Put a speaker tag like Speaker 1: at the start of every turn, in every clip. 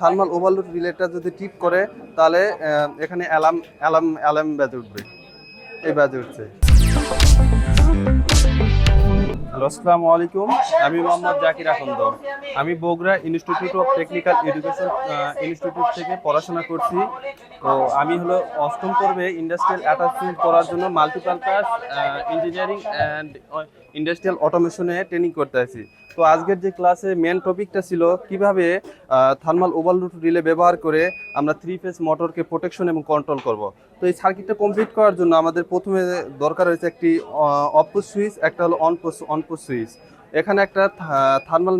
Speaker 1: Thermal overload রিলেটা যদি টিপ করে, তাহলে এখানে অ্যালার্ম অ্যালার্ম অ্যালার্ম বেজে উঠবে। এই বেজে উঠছে। হ্যালো, আসসালামু আলাইকুম। আমি মোহাম্মদ জাকির আকন্দ আমি Bogura institute of technical education institute থেকে পড়াশোনা করছি। তো আমি হলো অষ্টম পর্বে ইন্ডাস্ট্রিয়াল অ্যাটাচমেন্ট করার জন্য মাল্টিপারপাস ইঞ্জিনিয়ারিং অ্যান্ড ইন্ডাস্ট্রিয়াল অটোমেশনে ট্রেনিং করতে আছি। তো আজকের যে ক্লাসে মেন টপিকটা ছিল কীভাবে থার্মাল ওভারলোড রিলে ব্যবহার করে আমরা থ্রি ফেজ মোটরকে প্রোটেকশন এবং কন্ট্রোল করব। তো এই সার্কিটটা কমপ্লিট করার জন্য আমাদের প্রথমে দরকার হয়েছে একটি অপোজ সুইচ একটা হলো অন অনপোজ সুইচ এখানে একটা থার্মাল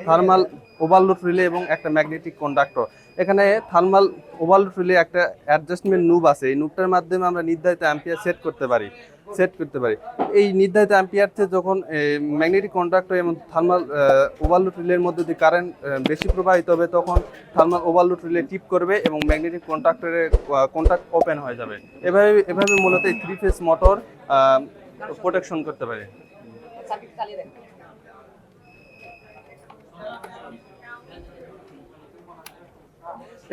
Speaker 1: থার্মাল ওভারলোড রিলে এবং একটা ম্যাগনেটিক কন্ডাক্টর। এখানে থার্মাল ওভারলোড রিলে একটা অ্যাডজাস্টমেন্ট নুব আছে। এই নুবটার মাধ্যমে আমরা নির্ধারিত অ্যাম্পিয়ার সেট করতে পারি। সেট করতে পারি। এই নির্ধারিত অ্যাম্পিয়ারতে যখন ম্যাগনেটিক কন্ডাক্টর এবং থার্মাল ওভারলোড রিলের মধ্যে যদি কারেন্ট বেশি প্রবাহিত হবে, তখন থার্মাল ওভারলোড রিলে টিপ করবে এবং ম্যাগনেটিক কন্ডাক্টরের কন্ট্যাক্ট ওপেন হয়ে যাবে। এভাবে এভাবে মূলত এই থ্রি ফেজ মোটর প্রোটেকশন করতে পারে।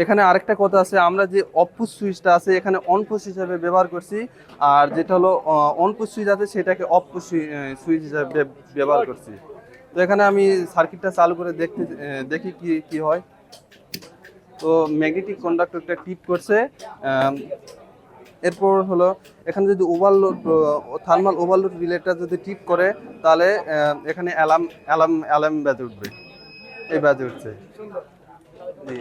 Speaker 1: এখানে আরেকটা কথা আছে, আমরা যে অফপুস সুইচটা আছে এখানে অনপুস হিসাবে ব্যবহার করছি, আর যেটা হলো অনপুস সুইচ আছে সেটাকে অফপুস সুইচ হিসাবে ব্যবহার করছি। তো এখানে আমি সার্কিটটা চালু করে দেখতে দেখি কি কি হয়। তো ম্যাগনেটিক কন্ডাক্টরটা টিপ করছে এরপর হলো, এখানে যদি ওভারলোড থার্মাল ওভারলোড রিলেটা যদি টিপ করে, তাহলে এখানে অ্যালার্ম অ্যালার্ম অ্যালার্ম বেজে উঠবে। এই বেজে উঠছে। জি।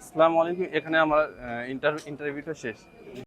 Speaker 1: আসসালামু আলাইকুম এখানে আমার ইন্টারভিউটা শেষ।